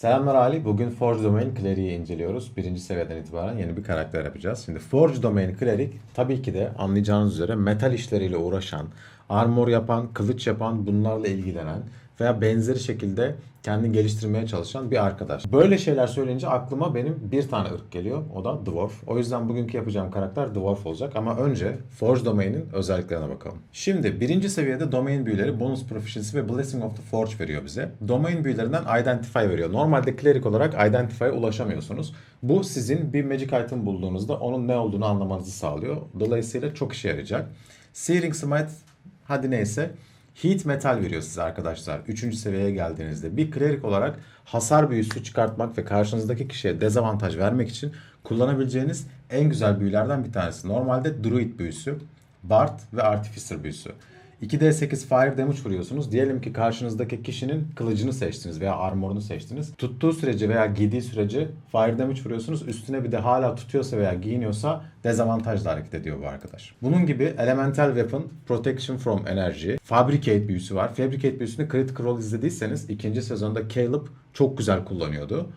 Selamlar Ali. Bugün Forge Domain Cleric'i inceliyoruz. Birinci seviyeden itibaren yeni bir karakter yapacağız. Şimdi Forge Domain Cleric tabii ki de anlayacağınız üzere metal işleriyle uğraşan, armor yapan, kılıç yapan, bunlarla ilgilenen veya benzeri şekilde kendini geliştirmeye çalışan bir arkadaş. Böyle şeyler söyleyince aklıma benim bir tane ırk geliyor. O da Dwarf. O yüzden bugünkü yapacağım karakter Dwarf olacak. Ama önce Forge Domain'in özelliklerine bakalım. Şimdi birinci seviyede Domain büyüleri Bonus Proficiency ve Blessing of the Forge veriyor bize. Domain büyülerinden Identify veriyor. Normalde Cleric olarak Identify'a ulaşamıyorsunuz. Bu sizin bir Magic item bulduğunuzda onun ne olduğunu anlamanızı sağlıyor. Dolayısıyla çok işe yarayacak. Searing Smite hadi neyse Heat metal veriyor size arkadaşlar. Üçüncü seviyeye geldiğinizde bir klerik olarak hasar büyüsü çıkartmak ve karşınızdaki kişiye dezavantaj vermek için kullanabileceğiniz en güzel büyülerden bir tanesi. Normalde Druid büyüsü, Bard ve Artificer büyüsü. 2d8 fire damage vuruyorsunuz. Diyelim ki karşınızdaki kişinin kılıcını seçtiniz veya armorunu seçtiniz. Tuttuğu sürece veya giydiği sürece fire damage vuruyorsunuz. Üstüne bir de hala tutuyorsa veya giyiniyorsa dezavantajla hareket ediyor bu arkadaş. Bunun gibi Elemental Weapon, Protection from Energy, Fabricate büyüsü var. Fabricate büyüsünü Critical Role izlediyseniz ikinci sezonda Caleb çok güzel kullanıyordu.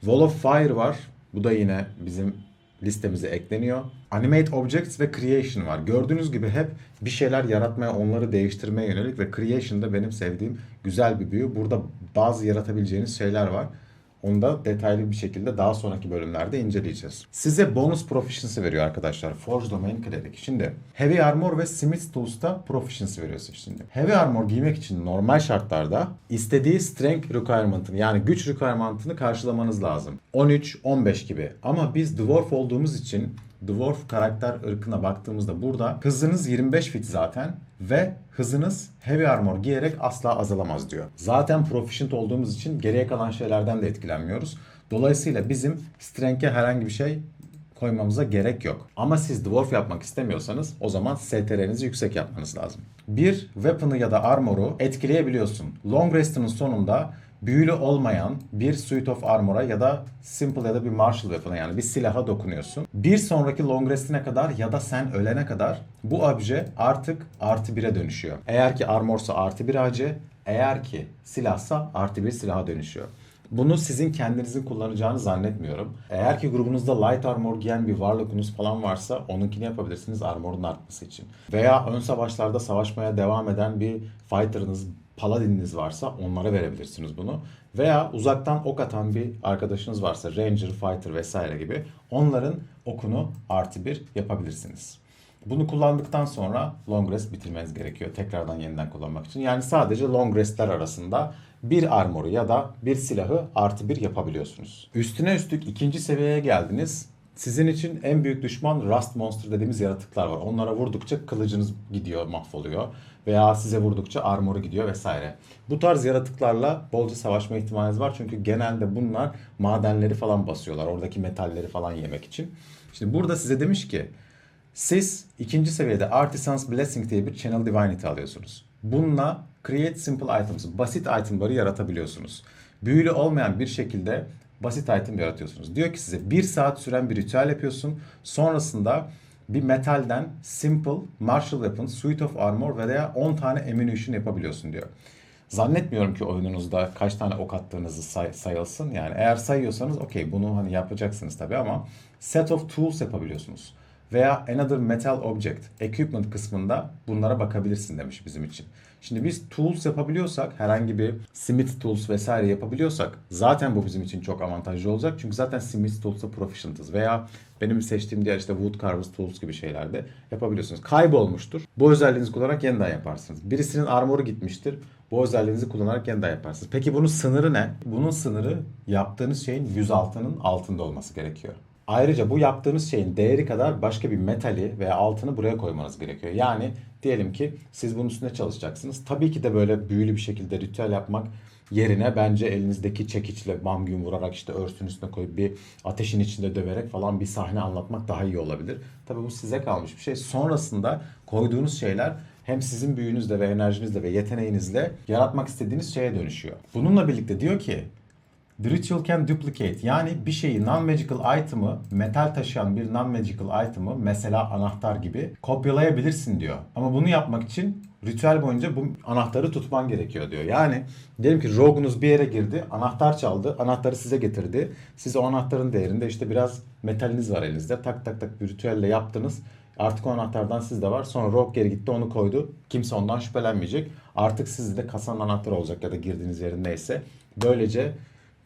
Wall of Fire var. Bu da yine bizim listemize ekleniyor. Animate Objects ve Creation var. Gördüğünüz gibi hep bir şeyler yaratmaya, onları değiştirmeye yönelik ve Creation da benim sevdiğim güzel bir büyü. Burada bazı yaratabileceğiniz şeyler var. Onu da detaylı bir şekilde daha sonraki bölümlerde inceleyeceğiz. Size bonus proficiency veriyor arkadaşlar. Forge Domain Cleric. Şimdi Heavy Armor ve Smith Tools'ta proficiency veriyorsun şimdi. Heavy Armor giymek için normal şartlarda istediği strength requirement'ını yani güç requirement'ını karşılamanız lazım. 13-15 gibi. Ama biz dwarf olduğumuz için Dwarf karakter ırkına baktığımızda burada hızınız 25 fit zaten ve hızınız heavy armor giyerek asla azalamaz diyor. Zaten proficient olduğumuz için geriye kalan şeylerden de etkilenmiyoruz. Dolayısıyla bizim strength'e herhangi bir şey koymamıza gerek yok. Ama siz dwarf yapmak istemiyorsanız o zaman STR'nizi yüksek yapmanız lazım. Bir weapon'ı ya da armor'u etkileyebiliyorsun. Long rest'inin sonunda büyülü olmayan bir suit of armor'a ya da simple ya da bir martial weapon'a yani bir silaha dokunuyorsun. Bir sonraki long rest'ine kadar ya da sen ölene kadar bu obje artık artı 1'e dönüşüyor. Eğer ki armorsa artı 1 AC, eğer ki silahsa artı 1 silaha dönüşüyor. Bunu sizin kendinizin kullanacağını zannetmiyorum. Eğer ki grubunuzda light armor giyen bir varlıkunuz falan varsa onunkini yapabilirsiniz armorun artması için. Veya ön savaşlarda savaşmaya devam eden bir fighter'ınız, paladininiz varsa onlara verebilirsiniz bunu. Veya uzaktan ok atan bir arkadaşınız varsa ranger, fighter vesaire gibi onların okunu artı bir yapabilirsiniz. Bunu kullandıktan sonra long rest bitirmeniz gerekiyor tekrardan yeniden kullanmak için. Yani sadece long restler arasında bir armoru ya da bir silahı artı bir yapabiliyorsunuz. Üstüne üstlük ikinci seviyeye geldiniz. Sizin için en büyük düşman Rust Monster dediğimiz yaratıklar var. Onlara vurdukça kılıcınız gidiyor, mahvoluyor. Veya size vurdukça armoru gidiyor vesaire. Bu tarz yaratıklarla bolca savaşma ihtimaliniz var. Çünkü genelde bunlar madenleri falan basıyorlar. Oradaki metalleri falan yemek için. Şimdi burada size demiş ki siz ikinci seviyede Artisan's Blessing diye bir Channel Divinity alıyorsunuz. Bununla Create Simple Items, basit itemları yaratabiliyorsunuz. Büyülü olmayan bir şekilde basit item yaratıyorsunuz. Diyor ki size bir saat süren bir ritüel yapıyorsun. Sonrasında bir metalden simple martial weapon, suite of armor veya 10 tane ammunition yapabiliyorsun diyor. Zannetmiyorum ki oyununuzda kaç tane ok attığınızı say- sayılsın. Yani eğer sayıyorsanız okey bunu hani yapacaksınız tabii ama set of tools yapabiliyorsunuz. Veya another metal object, equipment kısmında bunlara bakabilirsin demiş bizim için. Şimdi biz tools yapabiliyorsak, herhangi bir Smith tools vesaire yapabiliyorsak zaten bu bizim için çok avantajlı olacak. Çünkü zaten Smith tools'ta proficient'ız veya benim seçtiğim diğer işte wood carvers tools gibi şeylerde yapabiliyorsunuz. Kaybolmuştur. Bu özelliğinizi kullanarak yeniden yaparsınız. Birisinin armoru gitmiştir. Bu özelliğinizi kullanarak yeniden yaparsınız. Peki bunun sınırı ne? Bunun sınırı yaptığınız şeyin 106'nın altında olması gerekiyor. Ayrıca bu yaptığınız şeyin değeri kadar başka bir metali veya altını buraya koymanız gerekiyor. Yani diyelim ki siz bunun üstüne çalışacaksınız. Tabii ki de böyle büyülü bir şekilde ritüel yapmak yerine bence elinizdeki çekiçle bam gün vurarak işte örsün üstüne koyup bir ateşin içinde döverek falan bir sahne anlatmak daha iyi olabilir. Tabii bu size kalmış bir şey. Sonrasında koyduğunuz şeyler hem sizin büyünüzle ve enerjinizle ve yeteneğinizle yaratmak istediğiniz şeye dönüşüyor. Bununla birlikte diyor ki The can duplicate yani bir şeyi non-magical item'ı metal taşıyan bir non-magical item'ı mesela anahtar gibi kopyalayabilirsin diyor. Ama bunu yapmak için ritüel boyunca bu anahtarı tutman gerekiyor diyor. Yani diyelim ki rogunuz bir yere girdi, anahtar çaldı, anahtarı size getirdi. Siz o anahtarın değerinde işte biraz metaliniz var elinizde. Tak tak tak bir ritüelle yaptınız. Artık o anahtardan sizde var. Sonra rogue geri gitti onu koydu. Kimse ondan şüphelenmeyecek. Artık sizde kasanın anahtarı olacak ya da girdiğiniz yerin neyse. Böylece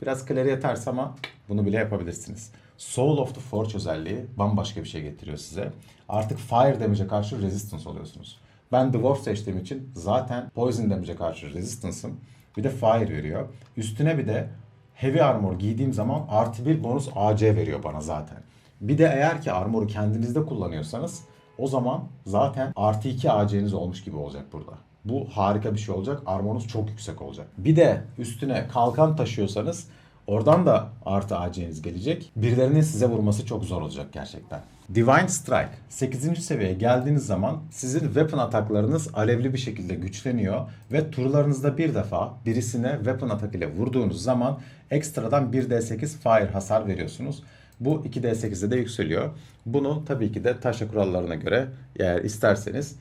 biraz kleriğe ters ama bunu bile yapabilirsiniz. Soul of the Forge özelliği bambaşka bir şey getiriyor size. Artık Fire damage'e karşı resistance oluyorsunuz. Ben Dwarf seçtiğim için zaten Poison damage'e karşı resistance'ım. Bir de Fire veriyor. Üstüne bir de Heavy Armor giydiğim zaman artı bir bonus AC veriyor bana zaten. Bir de eğer ki armoru kendinizde kullanıyorsanız o zaman zaten artı 2 AC'niz olmuş gibi olacak burada. Bu harika bir şey olacak. Armorunuz çok yüksek olacak. Bir de üstüne kalkan taşıyorsanız oradan da artı AC'niz gelecek. Birilerinin size vurması çok zor olacak gerçekten. Divine Strike. 8. seviyeye geldiğiniz zaman sizin weapon ataklarınız alevli bir şekilde güçleniyor ve turlarınızda bir defa birisine weapon atak ile vurduğunuz zaman ekstradan 1d8 fire hasar veriyorsunuz. Bu 2d8'e de yükseliyor. Bunu tabii ki de taşa kurallarına göre eğer isterseniz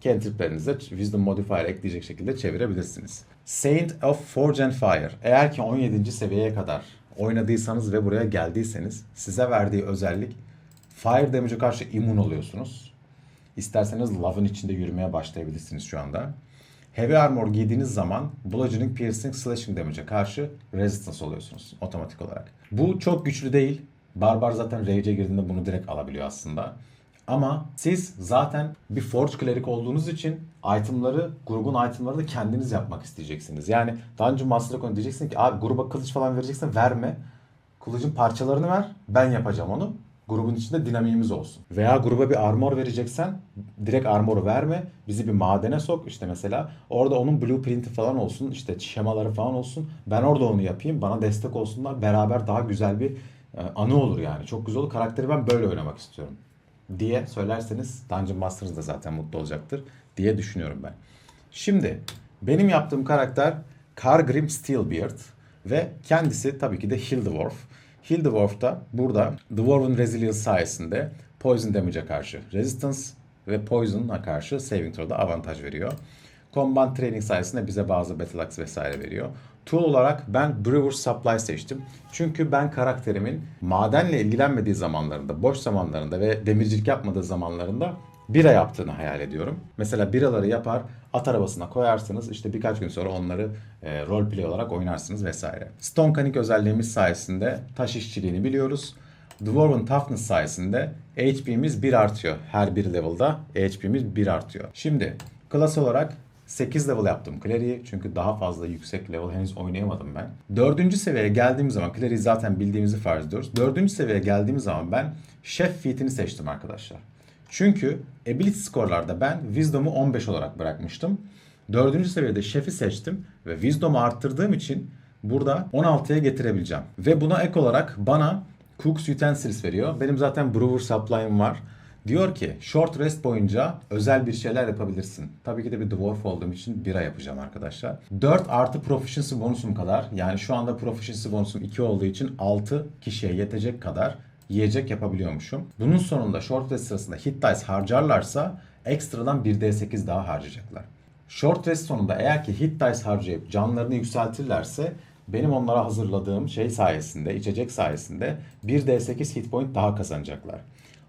cantriplerinize Wisdom Modifier ekleyecek şekilde çevirebilirsiniz. Saint of Forge and Fire. Eğer ki 17. seviyeye kadar oynadıysanız ve buraya geldiyseniz size verdiği özellik Fire damage'e karşı immun oluyorsunuz. İsterseniz Love'ın içinde yürümeye başlayabilirsiniz şu anda. Heavy Armor giydiğiniz zaman Bludgeoning, Piercing, Slashing damage'e karşı Resistance oluyorsunuz otomatik olarak. Bu çok güçlü değil. Barbar zaten Rage'e girdiğinde bunu direkt alabiliyor aslında. Ama siz zaten bir Forge Cleric olduğunuz için itemları, grubun itemlarını kendiniz yapmak isteyeceksiniz. Yani Dungeon Master'a konu diyeceksin ki abi gruba kılıç falan vereceksen verme. Kılıcın parçalarını ver. Ben yapacağım onu. Grubun içinde dinamiğimiz olsun. Veya gruba bir armor vereceksen direkt armoru verme. Bizi bir madene sok işte mesela. Orada onun blueprint'i falan olsun. işte şemaları falan olsun. Ben orada onu yapayım. Bana destek olsunlar. Beraber daha güzel bir e, anı olur yani. Çok güzel olur. Karakteri ben böyle oynamak istiyorum. Diye söylerseniz Dungeon Masters da zaten mutlu olacaktır diye düşünüyorum ben. Şimdi benim yaptığım karakter Kargrim Steelbeard ve kendisi tabii ki de Hildewolf. Hildewolf da burada Dwarven Resilience sayesinde Poison Damage'e karşı Resistance ve Poison'a karşı Saving Throw'da avantaj veriyor. Combat Training sayesinde bize bazı Battle Axe vesaire veriyor. Tool olarak ben Brewer's Supply seçtim. Çünkü ben karakterimin madenle ilgilenmediği zamanlarında, boş zamanlarında ve demircilik yapmadığı zamanlarında bira yaptığını hayal ediyorum. Mesela biraları yapar, at arabasına koyarsınız. işte birkaç gün sonra onları e, roleplay olarak oynarsınız vesaire. Stone Canic özelliğimiz sayesinde taş işçiliğini biliyoruz. Dwarven Toughness sayesinde HP'miz 1 artıyor. Her bir level'da HP'miz 1 artıyor. Şimdi klas olarak 8 level yaptım Cleric'i çünkü daha fazla yüksek level henüz oynayamadım ben. 4. seviyeye geldiğim zaman Cleric'i zaten bildiğimizi farz ediyoruz. 4. seviyeye geldiğim zaman ben Chef Feat'ini seçtim arkadaşlar. Çünkü Ability skorlarda ben Wisdom'u 15 olarak bırakmıştım. 4. seviyede Chef'i seçtim ve Wisdom'u arttırdığım için burada 16'ya getirebileceğim. Ve buna ek olarak bana Cook's Utensils veriyor. Benim zaten Brewer Supply'ım var. Diyor ki short rest boyunca özel bir şeyler yapabilirsin. Tabii ki de bir dwarf olduğum için bira yapacağım arkadaşlar. 4 artı proficiency bonusum kadar yani şu anda proficiency bonusum 2 olduğu için 6 kişiye yetecek kadar yiyecek yapabiliyormuşum. Bunun sonunda short rest sırasında hit dice harcarlarsa ekstradan 1d8 daha harcayacaklar. Short rest sonunda eğer ki hit dice harcayıp canlarını yükseltirlerse benim onlara hazırladığım şey sayesinde, içecek sayesinde 1d8 hit point daha kazanacaklar.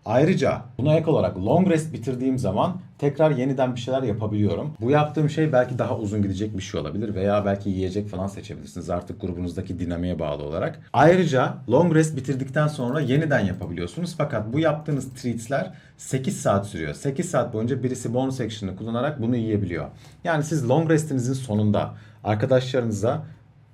Ayrıca buna ek olarak long rest bitirdiğim zaman tekrar yeniden bir şeyler yapabiliyorum. Bu yaptığım şey belki daha uzun gidecek bir şey olabilir veya belki yiyecek falan seçebilirsiniz artık grubunuzdaki dinamiğe bağlı olarak. Ayrıca long rest bitirdikten sonra yeniden yapabiliyorsunuz fakat bu yaptığınız treats'ler 8 saat sürüyor. 8 saat boyunca birisi bonus action'ını kullanarak bunu yiyebiliyor. Yani siz long restinizin sonunda arkadaşlarınıza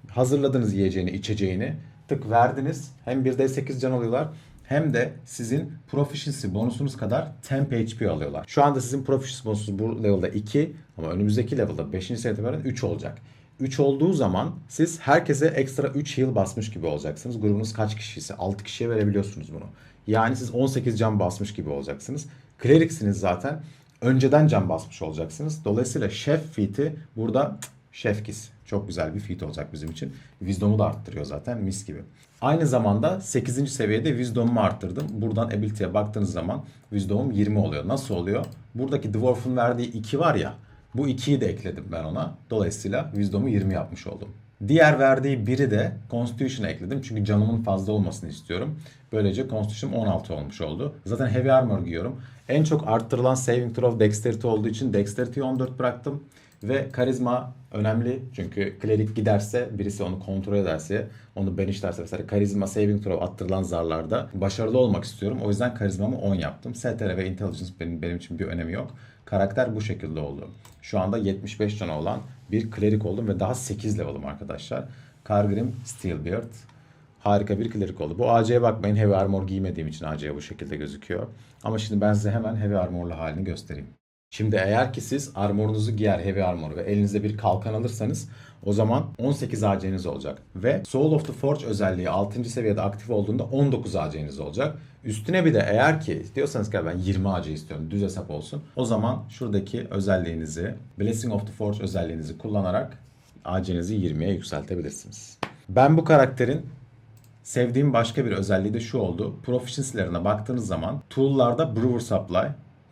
hazırladığınız yiyeceğini, içeceğini tık verdiniz. Hem 1d8 can alıyorlar hem de sizin proficiency bonusunuz kadar temp HP alıyorlar. Şu anda sizin proficiency bonusunuz bu level'da 2 ama önümüzdeki level'da 5. seviyeden itibaren 3 olacak. 3 olduğu zaman siz herkese ekstra 3 heal basmış gibi olacaksınız. Grubunuz kaç kişiyse 6 kişiye verebiliyorsunuz bunu. Yani siz 18 can basmış gibi olacaksınız. Cleric'siniz zaten. Önceden can basmış olacaksınız. Dolayısıyla Chef Feat'i burada Chef Kiss. Çok güzel bir feat olacak bizim için. Wisdom'u da arttırıyor zaten mis gibi. Aynı zamanda 8. seviyede Wisdom'umu arttırdım. Buradan Ability'ye baktığınız zaman Wisdom'um 20 oluyor. Nasıl oluyor? Buradaki Dwarf'un verdiği 2 var ya. Bu 2'yi de ekledim ben ona. Dolayısıyla Wisdom'u 20 yapmış oldum. Diğer verdiği biri de Constitution'a ekledim. Çünkü canımın fazla olmasını istiyorum. Böylece Constitution 16 olmuş oldu. Zaten Heavy Armor giyiyorum. En çok arttırılan Saving Throw Dexterity olduğu için Dexterity'yi 14 bıraktım. Ve karizma önemli çünkü klerik giderse birisi onu kontrol ederse onu benişlerse mesela karizma saving throw attırılan zarlarda başarılı olmak istiyorum. O yüzden karizmamı 10 yaptım. STR ve intelligence benim, benim için bir önemi yok. Karakter bu şekilde oldu. Şu anda 75 canı olan bir klerik oldum ve daha 8 level'ım arkadaşlar. Kargrim Steelbeard. Harika bir klerik oldu. Bu AC'ye bakmayın heavy armor giymediğim için AC bu şekilde gözüküyor. Ama şimdi ben size hemen heavy armorlu halini göstereyim. Şimdi eğer ki siz armorunuzu giyer heavy armor ve elinize bir kalkan alırsanız o zaman 18 AC'niz olacak. Ve Soul of the Forge özelliği 6. seviyede aktif olduğunda 19 AC'niz olacak. Üstüne bir de eğer ki diyorsanız ki ben 20 AC istiyorum düz hesap olsun. O zaman şuradaki özelliğinizi Blessing of the Forge özelliğinizi kullanarak AC'nizi 20'ye yükseltebilirsiniz. Ben bu karakterin Sevdiğim başka bir özelliği de şu oldu. Proficiency'lerine baktığınız zaman tool'larda Brewer Supply,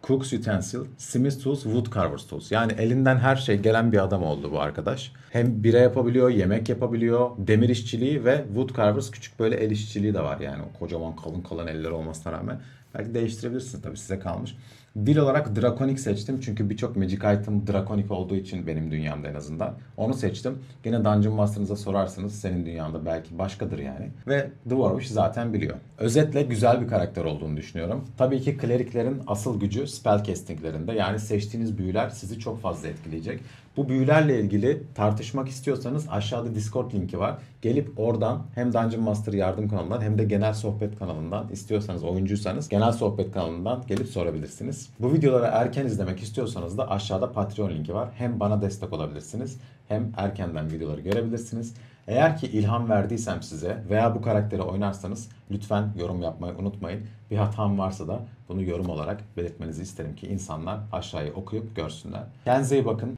Cook's Utensil, Smith Tools, Wood Carver's Tools. Yani elinden her şey gelen bir adam oldu bu arkadaş. Hem bira yapabiliyor, yemek yapabiliyor, demir işçiliği ve Wood Carver's küçük böyle el işçiliği de var. Yani o kocaman kalın kalın eller olmasına rağmen. Belki değiştirebilirsiniz tabii size kalmış. Dil olarak Draconic seçtim çünkü birçok magic item Draconic olduğu için benim dünyamda en azından. Onu seçtim. Gene Dungeon Master'ınıza sorarsanız senin dünyanda belki başkadır yani. Ve Dwarvish zaten biliyor. Özetle güzel bir karakter olduğunu düşünüyorum. Tabii ki kleriklerin asıl gücü spell castinglerinde. Yani seçtiğiniz büyüler sizi çok fazla etkileyecek. Bu büyülerle ilgili tartışmak istiyorsanız aşağıda Discord linki var. Gelip oradan hem Dungeon Master yardım kanalından hem de genel sohbet kanalından istiyorsanız oyuncuysanız genel sohbet kanalından gelip sorabilirsiniz. Bu videoları erken izlemek istiyorsanız da aşağıda Patreon linki var. Hem bana destek olabilirsiniz hem erkenden videoları görebilirsiniz. Eğer ki ilham verdiysem size veya bu karakteri oynarsanız lütfen yorum yapmayı unutmayın. Bir hatam varsa da bunu yorum olarak belirtmenizi isterim ki insanlar aşağıya okuyup görsünler. Kendinize iyi bakın.